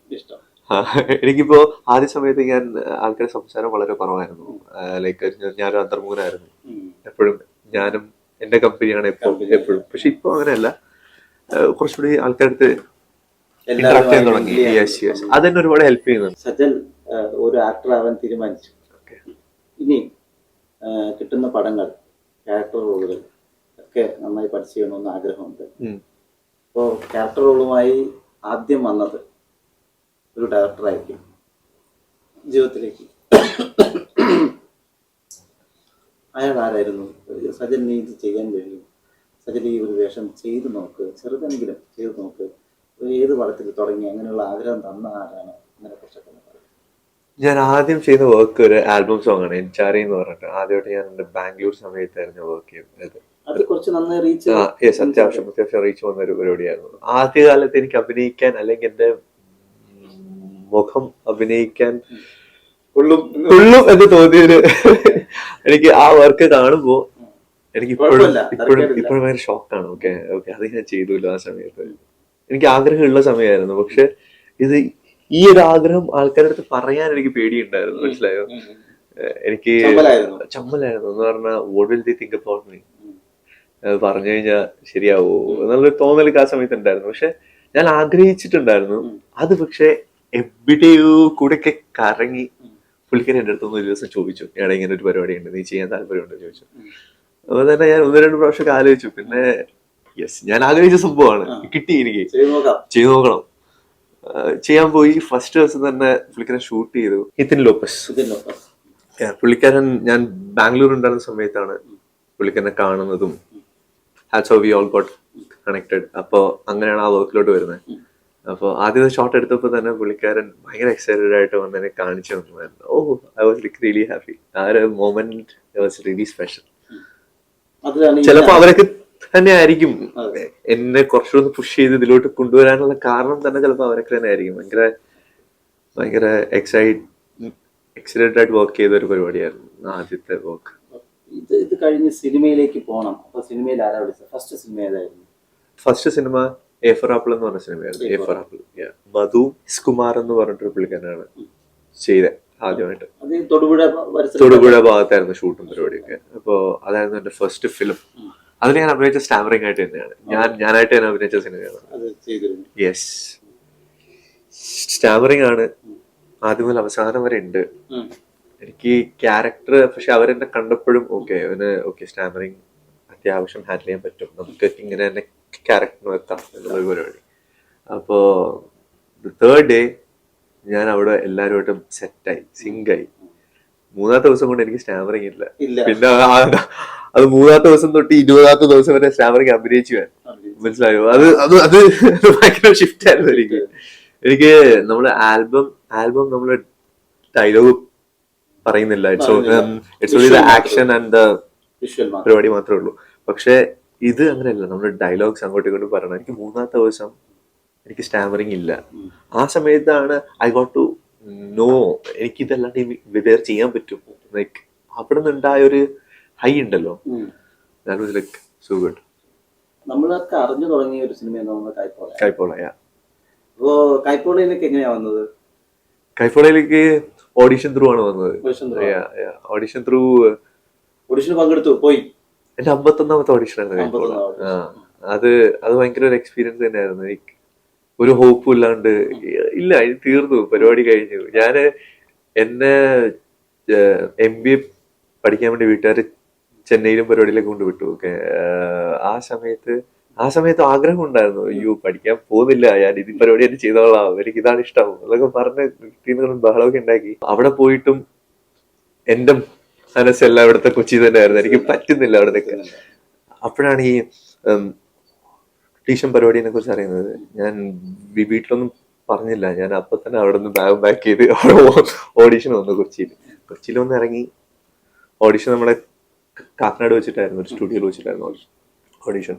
എനിക്കിപ്പോ ആദ്യ സമയത്ത് ഞാൻ ആൾക്കാരുടെ സംസാരം വളരെ കുറവായിരുന്നു. ലൈക്ക് ഞാനൊരു അന്തർമുഖനായിരുന്നു. എപ്പോഴും ഞാനും എന്റെ കമ്പനിയാണ് എപ്പോഴും എപ്പോഴും. പക്ഷെ ഇപ്പൊ അങ്ങനെയല്ല. കുറച്ചുകൂടി ആൾക്കാരടുത്ത് ഇന്ററാക്ട് ചെയ്യാൻ തുടങ്ങി. അതെന്നെ ഒരുപാട് ഹെൽപ്പ് ചെയ്യുന്നുണ്ട്. സജൽ ഒരു ആക്ടർ ആവാൻ തീരുമാനിച്ചു. ഇനി കിട്ടുന്ന പടങ്ങൾ ക്യാരക്ടർ റോളുകൾ ഒക്കെ നന്നായി പഠിച്ചു ചെയ്യണമെന്ന് ആഗ്രഹമുണ്ട്. അപ്പോൾ ക്യാരക്ടർ റോളുമായി ആദ്യം വന്നത് ഒരു ഡയറക്ടറായിരിക്കും ജീവിതത്തിലേക്ക്. അയാൾ ആരായിരുന്നു? സജൻ നീ ഇത് ചെയ്യാൻ കഴിയും സജൻ ഈ ഒരു വേഷം ചെയ്തു നോക്ക് ചെറുതെങ്കിലും ചെയ്തു നോക്ക്. ഏത് പടത്തിൽ തുടങ്ങി അങ്ങനെയുള്ള ആഗ്രഹം തന്ന ആരാണ്? അങ്ങനെ കുറിച്ചൊക്കെ. ഞാൻ ആദ്യം ചെയ്ത വർക്ക് ഒരു ആൽബം സോങ് ആണ് എൻചാരി എന്ന് പറഞ്ഞിട്ട്. ആദ്യമായിട്ട് ഞാൻ എന്റെ ബാംഗ്ലൂർ സമയത്തായിരുന്നു വർക്ക് ചെയ്തത്. അത് കുറച്ച് നന്നായി റീച്ച് ആ യെസ് അത്യാവശ്യം അത്യാവശ്യം റീച്ച് വന്ന ഒരു പരിപാടിയായിരുന്നു. ആദ്യകാലത്ത് എനിക്ക് അഭിനയിക്കാൻ അല്ലെങ്കിൽ എന്റെ മുഖം അഭിനയിക്കാൻ ഉള്ളും ഉള്ളും എന്ന് തോന്നിയൊരു എനിക്ക് ആ വർക്ക് കാണുമ്പോ എനിക്ക് ഇപ്പോഴും ഇപ്പോഴും. ഇപ്പോഴും ഭയങ്കര ഷോക്കാണ് ഓക്കെ ഓക്കെ അത് ഞാൻ ചെയ്തില്ല ആ സമയത്ത്. എനിക്ക് ആഗ്രഹമുള്ള സമയമായിരുന്നു. പക്ഷെ ഇത് ഈ ഒരു ആഗ്രഹം ആൾക്കാരുടെ അടുത്ത് പറയാൻ എനിക്ക് പേടിയുണ്ടായിരുന്നു മനസ്സിലായോ? എനിക്ക് ചമ്മലായിരുന്നു. എന്ന് പറഞ്ഞാൽ what will they think about me പറഞ്ഞു കഴിഞ്ഞാൽ ശരിയാവോ? എന്നുള്ളൊരു തോന്നലൊക്കെ ആ സമയത്ത് ഉണ്ടായിരുന്നു. പക്ഷെ ഞാൻ ആഗ്രഹിച്ചിട്ടുണ്ടായിരുന്നു. അത് പക്ഷെ എവിടെയോ കൂടെയൊക്കെ കറങ്ങി പുള്ളിക്കാരി എന്റെ അടുത്തൊന്ന് ഒരു ദിവസം ചോദിച്ചു ഞാൻ ഇങ്ങനെ ഒരു പരിപാടി ഉണ്ട് നീ ചെയ്യാൻ താല്പര്യമുണ്ടോ? ചോദിച്ചു. അപ്പോൾ അപ്പൊ തന്നെ ഞാൻ ഒന്ന് രണ്ട് പ്രാവശ്യമൊക്കെ ആലോചിച്ചു. പിന്നെ യെസ് ഞാൻ ആഗ്രഹിച്ച സംഭവമാണ്. കിട്ടി എനിക്ക്. ചെയ്തു നോക്കാം. ചെയ്തു നോക്കണം. ചെയ്യാൻ പോയി. ഫസ്റ്റ് ദിവസം തന്നെ പുള്ളിക്കാരൻ ഷൂട്ട് ചെയ്തു. നിതിൻ ലോപ്പസ് പുള്ളിക്കാരൻ ഞാൻ ബാംഗ്ലൂർ ഉണ്ടായിരുന്ന സമയത്താണ് പുള്ളിക്കാരനെ കാണുന്നതും that's we all got connected അപ്പോൾ അങ്ങനെയാണ് ആ വർക്കിലോട്ട് വരുന്നത്. അപ്പോൾ ആദ്യത്തെ ഷോട്ട് എടുത്തപ്പോൾ തന്നെ പുള്ളിക്കാരൻ ഭയങ്കര എക്സൈറ്റഡ് ആയിട്ട് വന്ന് എന്നെ കാണിച്ചു തന്നു ഓ I was like really happy ആ ഒരു മൊമെന്റ് വാസ് റിയലി സ്പെഷ്യൽ ചിലപ്പോൾ അവരൊക്കെ തന്നെ ആയിരിക്കും എന്നെ കുറച്ചുകൂടെ പുഷ് ചെയ്ത് ഇതിലോട്ട് കൊണ്ടുവരാനുള്ള കാരണം തന്നെ ചിലപ്പോൾ അവരൊക്കെ തന്നെ ആയിരിക്കും ഭയങ്കര ഭയങ്കര എക്സൈറ്റ് എക്സൈറ്റഡ് ആയിട്ട് വർക്ക് ചെയ്ത ഒരു പരിപാടിയായിരുന്നു ആദ്യത്തെ വർക്ക് ഇത് ഇത് കഴിഞ്ഞ് സിനിമയിലേക്ക് പോകണം അപ്പൊ സിനിമയിൽ ആരാ വിളിച്ചത്? ഫസ്റ്റ് സിനിമ ഏതായിരുന്നു? First cinema A for apple എന്ന് പറഞ്ഞ സിനിമയായിരുന്നു A for apple Madhu Kumar എന്ന് പറഞ്ഞിട്ടൊരു പുള്ളിക്കാരനാണ് ചെയ്തത് ആദ്യമായിട്ട്. തൊടുപുഴ തൊടുപുഴ ഭാഗത്തായിരുന്നു ഷൂട്ടും പരിപാടിയൊക്കെ. അപ്പോൾ അതായിരുന്നു എന്റെ ഫസ്റ്റ് ഫിലിം അതിൽ ഞാൻ അഭിനയിച്ച സ്റ്റാമറിംഗ് ആയിട്ട് തന്നെയാണ്. ഞാൻ ഞാനായിട്ട് തന്നെ അഭിനയിച്ച സിനിമയാണ്. യെസ് സ്റ്റാമറിംഗ് ആണ് ആദ്യം മുതൽ അവസാനം വരെ ഉണ്ട്. എനിക്ക് ക്യാരക്ടർ പക്ഷെ അവരെന്നെ കണ്ടപ്പോഴും ഓക്കെ അവന് ഓക്കെ സ്റ്റാമറിംഗ് അത്യാവശ്യം ഹാൻഡിൽ ചെയ്യാൻ പറ്റും. നമുക്ക് ഇങ്ങനെ തന്നെ ക്യാരക്ടർ വെക്കാം എന്നുള്ളൊരു പരിപാടി. അപ്പോ തേർഡ് ഡേ ഞാൻ അവിടെ എല്ലാവരുമായിട്ടും സെറ്റായി സിങ്കായി മൂന്നാമത്തെ ദിവസം കൊണ്ട് എനിക്ക് സ്റ്റാമറിങ് ഇല്ല. പിന്നെ അത് മൂന്നാമത്തെ ദിവസം തൊട്ട് ഇരുപതാമത്തെ ദിവസം വരെ സ്റ്റാമറിങ് അഭിനയിച്ചു ഞാൻ. മനസ്സിലായോ? അത് അത് അത് ഭയങ്കര ഷിഫ്റ്റ് ആയിരുന്നു എനിക്ക്. എനിക്ക് നമ്മൾ ആൽബം ആൽബം നമ്മൾ ഡയലോഗ് പറയുന്നില്ല. It's only the action and the പരിപാടി മാത്രമേ ഉള്ളൂ. പക്ഷെ ഇത് അങ്ങനെയല്ല. നമ്മൾ ഡയലോഗ്സ് അങ്ങോട്ടും ഇങ്ങോട്ടും പറയണം. എനിക്ക് മൂന്നാമത്തെ ദിവസം എനിക്ക് സ്റ്റാമറിങ് ഇല്ല. ആ സമയത്താണ് ഐ ഗോട്ട് ടു നോ എനിക്ക് ഇതല്ലാണ്ട് വേറെ ചെയ്യാൻ പറ്റും. ലൈക്ക് അവിടെ നിന്നുണ്ടായ ഒരു ഹൈ ഉണ്ടല്ലോ ലൈക്ക് സോ ഗുഡ് നമ്മളൊക്കെ അറിഞ്ഞു തുടങ്ങിയ ഒരു സിനിമ എന്ന് പറഞ്ഞാൽ കൈപ്പോള. കൈപ്പോള അപ്പോ കൈപ്പോളയിലേക്ക് എങ്ങനെയാ വന്നത്? കൈപ്പോളയിലേക്ക് ഓഡിഷൻ ത്രൂ ആണ് വന്നത്. ഓഡിഷൻ ത്രൂ ഓഡിഷൻ പങ്കെടുത്തു പോയി. എന്റെ അമ്പത്തൊന്നാമത്തെ ഓഡിഷൻ ആയിരുന്നു കൈപ്പോള. അത് അത് ഭയങ്കര ഒരു എക്സ്പീരിയൻസ് തന്നെയായിരുന്നു. എനിക്ക് ഒരു ഹോപ്പും ഇല്ലാണ്ട് ഇല്ല തീർന്നു പരിപാടി കഴിഞ്ഞു. ഞാൻ എന്നെ എം ബി എ പഠിക്കാൻ വേണ്ടി വീട്ടുകാർ ചെന്നൈയിലും പരിപാടിയിലേക്ക് കൊണ്ടുവിട്ടു ഓക്കെ ആ സമയത്ത് ആ സമയത്ത് ആഗ്രഹം ഉണ്ടായിരുന്നു. അയ്യോ പഠിക്കാൻ പോകുന്നില്ല ഞാൻ ഇത് പരിപാടി തന്നെ ചെയ്തോളാം എനിക്ക് ഇതാണ് ഇഷ്ടം എന്നൊക്കെ പറഞ്ഞ് വീട്ടിൽ ബഹളമൊക്കെ ഉണ്ടാക്കി. അവിടെ പോയിട്ടും എന്റെ മനസ്സെല്ലാം ഇവിടുത്തെ കൊച്ചി തന്നെയായിരുന്നു. എനിക്ക് പറ്റുന്നില്ല അവിടെ നിൽക്കാൻ അപ്പോഴാണ് ഈ ടീഷൻ പരിപാടിനെ കുറിച്ച് അറിയുന്നത്. ഞാൻ വീട്ടിലൊന്നും പറഞ്ഞില്ല. ഞാൻ അപ്പൊ തന്നെ അവിടെ നിന്ന് ബാഗ് ബാക്ക് ചെയ്ത് അവിടെ ഓഡീഷൻ വന്നു കൊച്ചിയിൽ. കൊച്ചിയിൽ ഒന്ന് ഇറങ്ങി. ഓഡീഷൻ നമ്മുടെ കാക്കനാട് വെച്ചിട്ടായിരുന്നു. ഒരു സ്റ്റുഡിയോയിൽ വെച്ചിട്ടായിരുന്നു ഓഡീഷൻ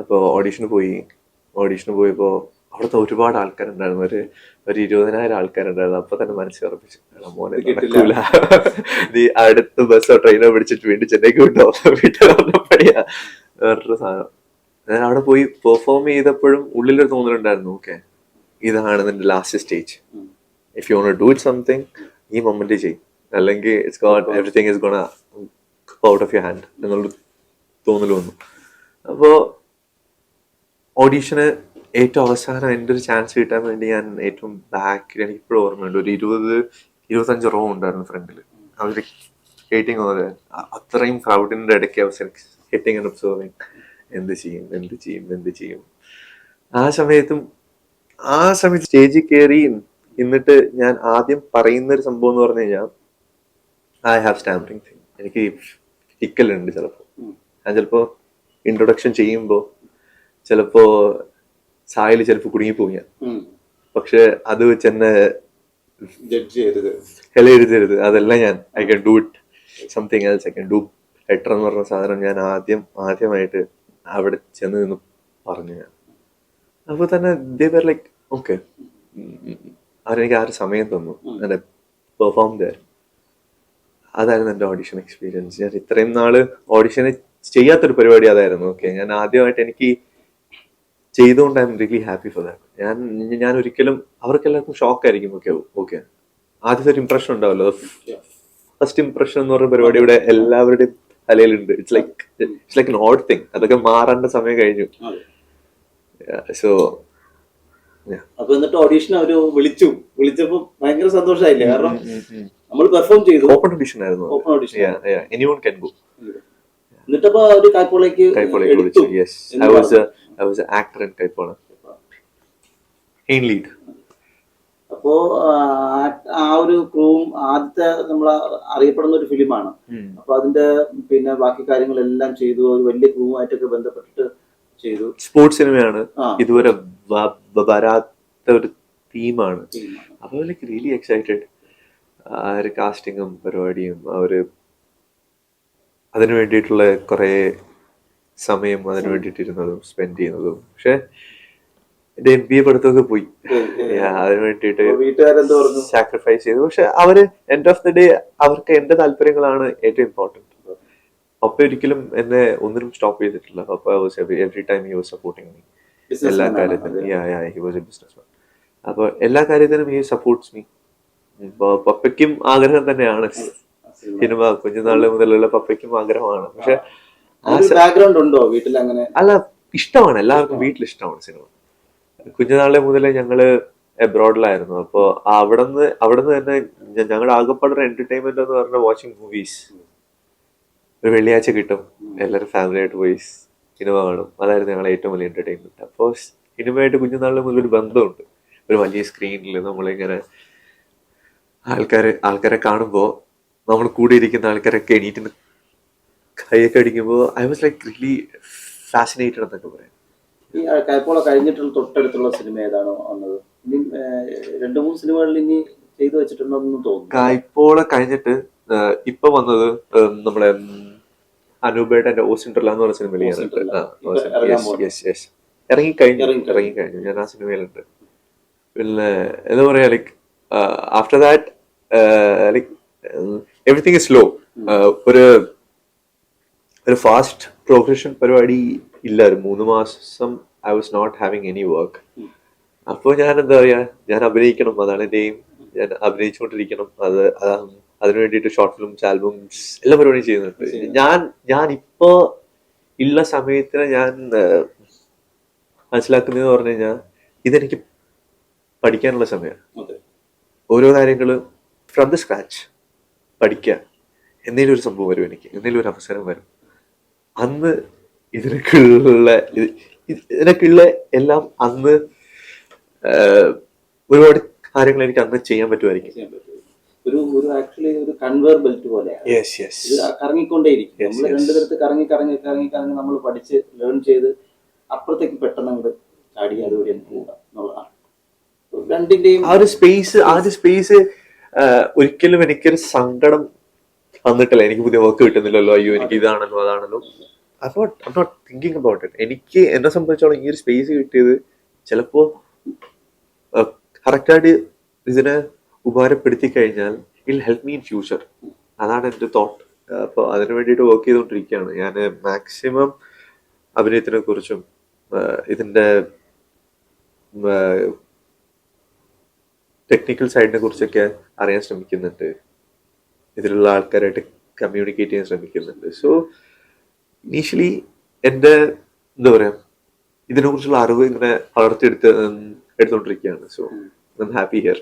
അപ്പോൾ ഓഡീഷന് പോയി. ഓഡീഷന് പോയപ്പോൾ അവിടുത്തെ ഒരുപാട് ആൾക്കാരുണ്ടായിരുന്നു. ഒരു ഒരു ഇരുപതിനായിരം ആൾക്കാരുണ്ടായിരുന്നു. അപ്പൊ തന്നെ മനസ്സിൽ ഉറപ്പിച്ചു മോനെ കിട്ടില്ല. നീ അടുത്ത ബസ്സോ ട്രെയിനോ പിടിച്ചിട്ട് വീണ്ടും ചെന്നൈക്ക് വിട്ടോ. വീട്ടിൽ പറഞ്ഞപ്പോഴാ വേറൊരു സാധനം. ഞാൻ അവിടെ പോയി പെർഫോം ചെയ്തപ്പോഴും ഉള്ളിലൊരു തോന്നലുണ്ടായിരുന്നു. ഓക്കെ ഇതാണ് നിന്റെ last stage if you want do it something ഈ മൊമെന്റ് ചെയ്യും. അല്ലെങ്കിൽ it's got is gonna out of your hand എന്നുള്ളൊരു തോന്നൽ വന്നു. അപ്പോൾ ഓഡീഷന് ഏറ്റവും അവസാനം എന്റെ ഒരു ചാൻസ് കിട്ടാൻ വേണ്ടി ഞാൻ ഏറ്റവും ബാക്കിൽ എനിക്ക് ഇപ്പോഴും ഓർമ്മയുണ്ട് ഒരു ഇരുപത് ഇരുപത്തഞ്ച് റോ ഉണ്ടായിരുന്നു ഫ്രണ്ടിൽ അവർ ഹേറ്റിംഗ് അത്രയും ക്രൗഡിന്റെ ഇടയ്ക്ക് അവസരം ഹെറ്റിംഗ് ആൻഡ് ഒബ്സർവിങ് എന്ത് ചെയ്യും എന്ത് ചെയ്യും എന്ത് ചെയ്യും. ആ സമയത്തും ആ സമയത്ത് സ്റ്റേജിൽ കയറി എന്നിട്ട് ഞാൻ ആദ്യം പറയുന്ന ഒരു സംഭവം എന്ന് പറഞ്ഞു കഴിഞ്ഞാൽ ഐ ഹാവ് സ്റ്റാമ്പറിങ് തിങ് എനിക്ക് ടിക്കലുണ്ട് ചിലപ്പോൾ. ഞാൻ ചിലപ്പോൾ ഇൻട്രൊഡക്ഷൻ ചെയ്യുമ്പോൾ ചിലപ്പോൾ സായിൽ ചിലപ്പോൾ കുടുങ്ങിപ്പോകും ഞാൻ. പക്ഷെ അത് വെച്ച് എന്നെ ഹെല എഴുതരുത് അതെല്ലാം ഞാൻ. I can do it something else I can do better എന്ന് പറഞ്ഞ സാധനം ഞാൻ ആദ്യം ആദ്യമായിട്ട് അവിടെ ചെന്ന് നിന്ന് പറഞ്ഞു ഞാൻ. അപ്പോൾ തന്നെ ദേ വേർ ലൈക്ക് ഓക്കെ അവരെനിക്ക് ആ ഒരു സമയം തന്നു. എന്റെ പെർഫോം ദർ അതായിരുന്നു എന്റെ ഓഡിഷൻ എക്സ്പീരിയൻസ് ഞാൻ ഇത്രയും നാൾ ഓഡിഷന് ചെയ്യാത്തൊരു പരിപാടി അതായിരുന്നു. ഓക്കെ ഞാൻ ആദ്യമായിട്ട് എനിക്ക് ചെയ്തുകൊണ്ട് I'm really happy for that ഞാൻ ഞാൻ ഒരിക്കലും അവർക്കെല്ലാവർക്കും ഷോക്ക് ആയിരിക്കും. ഓക്കെ ഓക്കെ ആദ്യത്തെ ഒരു ഇംപ്രഷൻ ഉണ്ടാവല്ലോ. ഫസ്റ്റ് ഇംപ്രഷൻ എന്ന് പറഞ്ഞ പരിപാടി ഇവിടെ എല്ലാവരുടെയും തലയിലുണ്ട്. It's like it's like an odd thing അതൊക്കെ മാറേണ്ട സമയം കഴിഞ്ഞു. സോ അപ്പൊ എന്നിട്ട് ഓഡീഷൻ അവർ വിളിച്ചു. വിളിച്ചപ്പോ ഭയങ്കര സന്തോഷമായില്ലേ? കാരണം നമ്മൾ പെർഫോം ചെയ്തു. ഓപ്പൺ ഓഡിഷൻ ആയിരുന്നു open audition anyone can go എന്നിട്ടപ്പോ ഒരു കൈപ്പോളേക്ക് കൈപ്പോളേക്ക് വിളിച്ചു. Yes I was I was actor in Kaippola main lead ഒരു ക്രൂവും ആദ്യത്തെ നമ്മൾ അറിയപ്പെടുന്ന ഒരു ഫിലിമാണ്. അപ്പൊ അതിന്റെ പിന്നെ ബാക്കി കാര്യങ്ങളെല്ലാം ചെയ്തു. ഒരു വലിയ ക്രൂവുമായിട്ടൊക്കെ ബന്ധപ്പെട്ടിട്ട് ചെയ്തു. സ്പോർട്സ് സിനിമയാണ്. ഇതുവരെ വരാത്ത ഒരു തീമാണ്. അപ്പോൾ ലൈക്ക് റിയലി എക്സൈറ്റഡ് ആ ഒരു കാസ്റ്റിങ്ങും പരിപാടിയും ആ ഒരു അതിനു വേണ്ടിയിട്ടുള്ള കുറേ സമയം അതിനു വേണ്ടിയിട്ടിരുന്നതും സ്പെൻഡ് ചെയ്യുന്നതും. പക്ഷെ എന്റെ എം ബി എ പഠിത്തമൊക്കെ പോയി. അതിന് വേണ്ടിട്ട് വേണ്ടിയിട്ട് അപ്പൊ സാക്രിഫൈസ് ചെയ്തു. പക്ഷെ അവർ എൻഡ് ഓഫ് ദി ഡേ അവർക്ക് എന്റെ താല്പര്യങ്ങളാണ് ഏറ്റവും ഇമ്പോർട്ടന്റ് അപ്പൊ ഒരിക്കലും എന്നെ ഒന്നിനും സ്റ്റോപ്പ് ചെയ്തിട്ടില്ല. അപ്പൊ every time he was supporting me എല്ലാ കാര്യത്തിലും കാര്യത്തിനും. He was a businessman അപ്പോൾ എല്ലാ കാര്യത്തിനും ഹി സപ്പോർട്ട്സ് മീ പപ്പയ്ക്കും ആഗ്രഹം തന്നെയാണ്. സിനിമ കുഞ്ഞുനാളിലെ മുതലുള്ള പപ്പയ്ക്കും ആഗ്രഹമാണ്. പക്ഷെ ബാക്ക്ഗ്രൗണ്ട് ഉണ്ടോ വീട്ടിൽ അങ്ങനെ അല്ല ഇഷ്ടമാണ്. എല്ലാവർക്കും വീട്ടിൽ ഇഷ്ടമാണ് സിനിമ. കുഞ്ഞുനാളിലെ മുതലേ ഞങ്ങൾ എബ്രോഡിലായിരുന്നു അപ്പോൾ അവിടുന്ന് അവിടുന്ന് തന്നെ ഞങ്ങളുടെ ആകെപ്പാടൊരു എന്റർടൈൻമെന്റ് എന്ന് പറഞ്ഞ വാച്ചിങ് മൂവീസ് ഒരു വെള്ളിയാഴ്ച കിട്ടും. എല്ലാവരും ഫാമിലി ആയിട്ട് പോയി സിനിമ കാണും. അതായിരുന്നു ഞങ്ങളെ ഏറ്റവും വലിയ എന്റർടൈൻമെന്റ് അപ്പോൾ സിനിമയായിട്ട് കുഞ്ഞുനാളിലെ മുതൽ ഒരു ബന്ധമുണ്ട്. ഒരു വലിയ സ്ക്രീനിൽ നമ്മളിങ്ങനെ ആൾക്കാർ ആൾക്കാരെ കാണുമ്പോൾ നമ്മൾ കൂടെ ഇരിക്കുന്ന ആൾക്കാരൊക്കെ എണീറ്റ് കൈയൊക്കെ അടിക്കുമ്പോൾ I was like really fascinated എന്നൊക്കെ പറയാം. ഈ കായ്പോള കഴിഞ്ഞിട്ടുള്ള തൊട്ടടുത്തുള്ള സിനിമ ഏതാണോ വന്നത്? ഇനി രണ്ടു മൂന്ന് സിനിമകളിൽ ഇനി ചെയ്തു വെച്ചിട്ടുണ്ടെന്ന് തോന്നുന്നു കായ്പോള കഴിഞ്ഞിട്ട് ഇപ്പൊ വന്നത് നമ്മളെ അനൂപയുടെ എന്റെ അനൂപേട്ടന്റെ ഓസിൻഡർല എന്ന് പറഞ്ഞ സിനിമയിൽ. ഇറങ്ങി കഴിഞ്ഞു ഇറങ്ങി കഴിഞ്ഞു. ഞാൻ ആ സിനിമയിലുണ്ട്. പിന്നെ എന്താ പറയാ like after that like everything is slow ഒരു ഒരു ഫാസ്റ്റ് പ്രോഗ്രഷൻ പരിപാടി ഇല്ല ഒരു മൂന്ന് മാസം I was not having any work അപ്പോൾ ഞാൻ എന്താ പറയാ ഞാൻ അഭിനയിക്കണം അതാണ് എന്റെ എയിം ഞാൻ അഭിനയിച്ചുകൊണ്ടിരിക്കണം അത് അതിനു വേണ്ടിയിട്ട് ഷോർട്ട് ഫിലിംസ് ആൽബംസ് എല്ലാ പരിപാടിയും ചെയ്യുന്നുണ്ട്. ഞാൻ ഞാൻ ഇപ്പോ ഉള്ള സമയത്തിന് ഞാൻ മനസ്സിലാക്കുന്നതെന്ന് പറഞ്ഞു കഴിഞ്ഞാൽ ഇതെനിക്ക് പഠിക്കാനുള്ള സമയമാണ് ഓരോ കാര്യങ്ങളും ഫ്രം ദ സ്ക്രാച്ച് പഠിക്കുക എന്തെങ്കിലും ഒരു സംഭവം വരും എനിക്ക് എന്തെങ്കിലും ഒരു അവസരം വരും. അന്ന് ഇതിനൊക്കെയുള്ള ഇത് ഇതിനൊക്കെയുള്ള എല്ലാം അന്ന് ഒരുപാട് കാര്യങ്ങൾ എനിക്ക് അന്ന് ചെയ്യാൻ പറ്റുമായിരിക്കും. ഒരു ഒരു ആക്ച്വലി ഒരു കൺവേർ ബെൽറ്റ് പോലെയാണ്. കറങ്ങിക്കൊണ്ടേയിരിക്കും. നമ്മൾ. രണ്ടു തരത്ത് കറങ്ങി കറങ്ങി കറങ്ങി കറങ്ങി നമ്മൾ പഠിച്ച് ലേൺ ചെയ്ത് അപ്പുറത്തേക്ക് പെട്ടെന്ന് അങ്ങോട്ട് ചാടി അതുവഴി എന്നുള്ളതാണ്. രണ്ടിന്റെയും ആ ഒരു സ്പേസ് ആ ഒരു സ്പേസ് ഒരിക്കലും എനിക്കൊരു സങ്കടം തന്നിട്ടില്ല. എനിക്ക് പുതിയ വർക്ക് കിട്ടുന്നില്ലല്ലോ. അയ്യോ എനിക്ക് ഇതാണല്ലോ അതാണല്ലോ. I not thinking about it എനിക്ക് എന്നെ സംബന്ധിച്ചോളം ഈ ഒരു സ്പേസ് കിട്ടിയത് ചിലപ്പോൾ കറക്റ്റായിട്ട് ഇതിനെ ഉപകാരപ്പെടുത്തി കഴിഞ്ഞാൽ ഇൽ ഹെൽപ്പ് മീ ഇൻ ഫ്യൂച്ചർ അതാണ് എന്റെ തോട്ട് അപ്പോൾ അതിനു വേണ്ടിയിട്ട് വർക്ക് ചെയ്തുകൊണ്ടിരിക്കുകയാണ്. ഞാൻ മാക്സിമം അഭിനയത്തിനെ കുറിച്ചും ഇതിന്റെ ടെക്നിക്കൽ സൈഡിനെ കുറിച്ചൊക്കെ അറിയാൻ ശ്രമിക്കുന്നുണ്ട്. ഇതിലുള്ള ആൾക്കാരായിട്ട് കമ്മ്യൂണിക്കേറ്റ് ചെയ്യാൻ ശ്രമിക്കുന്നുണ്ട്. സോ ഇനീഷ്യലി എന്റെ എന്താ പറയുക ഇതിനെക്കുറിച്ചുള്ള അറിവ് ഇങ്ങനെ വളർത്തിയെടുത്ത് എടുത്തോണ്ടിരിക്കുകയാണ് എടുത്തുകൊണ്ടിരിക്കുകയാണ്. സോ ഹാപ്പി ഹിയർ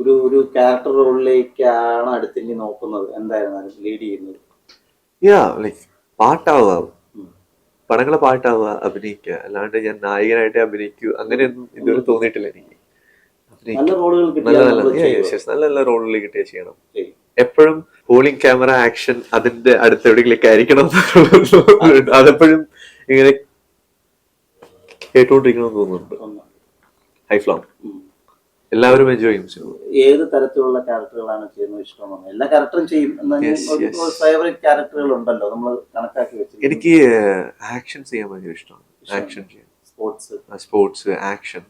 ഒരു ഒരു ക്യാരക്ടർ റോളിലേക്കാണ് അടുത്തിനി നോക്കുന്നത്. എന്തായിരുന്നാലും ലീഡ് ചെയ്യുന്നത്? യാ ലൈക്ക് പാട്ടാവുക. പടങ്ങളെ പാട്ടാവുക അഭിനയിക്കുക. അല്ലാണ്ട് ഞാൻ നായകനായിട്ട് അഭിനയിക്കൂ അങ്ങനെയൊന്നും ഇതുവരെ തോന്നിയിട്ടില്ല എനിക്ക്. നല്ല നല്ല നല്ല റോളുകൾ കിട്ടിയ ചെയ്യണം. ചെയ്യും. എപ്പോഴും ഹോളിംഗ് ക്യാമറ ആക്ഷൻ അതിന്റെ അടുത്ത് എവിടെയെങ്കിലൊക്കെ ആയിരിക്കണം അതെപ്പോഴും ഇങ്ങനെ കേട്ടോണ്ടിരിക്കണം തോന്നുന്നുണ്ട്. ഹൈഫ്ലോ എല്ലാവരും എൻജോയ് ചെയ്യും ഏത് തരത്തിലുള്ള ക്യാരക്ടറുകളാണ് ചെയ്യുന്നത് ഇഷ്ടമാണ് എല്ലാ ക്യാരക്ടറും ചെയ്യും. ഫേവറേറ്റ് ക്യാരക്ടറുകൾ ഉണ്ടല്ലോ. നമ്മൾ കണക്കാക്കി വെച്ചു എനിക്ക് ആക്ഷൻ ചെയ്യാൻ ഭയങ്കര ഇഷ്ടമാണ്. ആക്ഷൻ ചെയ്യാൻ. സ്പോർട്സ് സ്പോർട്സ് ആക്ഷൻ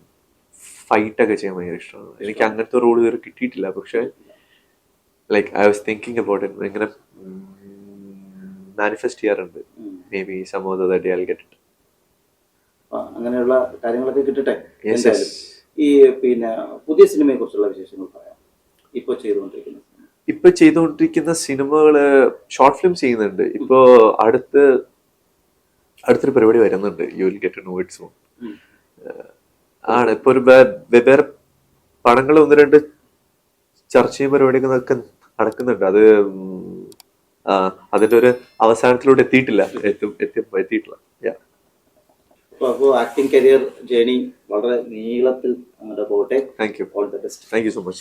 ഫൈറ്റ് ഒക്കെ ചെയ്യാൻ ഭയങ്കര ഇഷ്ടമാണ്. എനിക്ക് അങ്ങനത്തെ റോൾ ഇതുവരെ കിട്ടിയിട്ടില്ല. പക്ഷെ like I was thinking about it ഇങ്ങനെ മാനിഫെസ്റ്റ് ചെയ്യാറുണ്ട്. Maybe some other day I get it അങ്ങനെയുള്ള കാര്യങ്ങളൊക്കെ കിട്ടട്ടെ ഈ പിന്നെ പുതിയ സിനിമയെ കുറിച്ചുള്ള വിശേഷങ്ങൾ പറയാം. ഇപ്പൊ ചെയ്തുകൊണ്ടിരിക്കുന്നത്. ഇപ്പൊ ചെയ്തുകൊണ്ടിരിക്കുന്ന സിനിമകൾ ഷോർട്ട് ഫിലിം ചെയ്യുന്നുണ്ട്. ഇപ്പോ അടുത്ത് അടുത്തൊരു പരിപാടി വരുന്നുണ്ട്. You will get know it soon. ആണ്. ഇപ്പൊ ഒരു വെവ്വേറെ പടങ്ങൾ ഒന്ന് രണ്ട് ചർച്ചയും പരിപാടികളൊക്കെ നടക്കുന്നുണ്ട്. അത് അതിന്റെ ഒരു അവസാനത്തിലൂടെ എത്തിയിട്ടില്ല. എത്തി എത്തിയിട്ടില്ല. അപ്പോൾ ആക്ടിങ് കരിയർ ജേണി വളരെ നീളത്തിൽ പോട്ടെ thank you all the best thank you so much.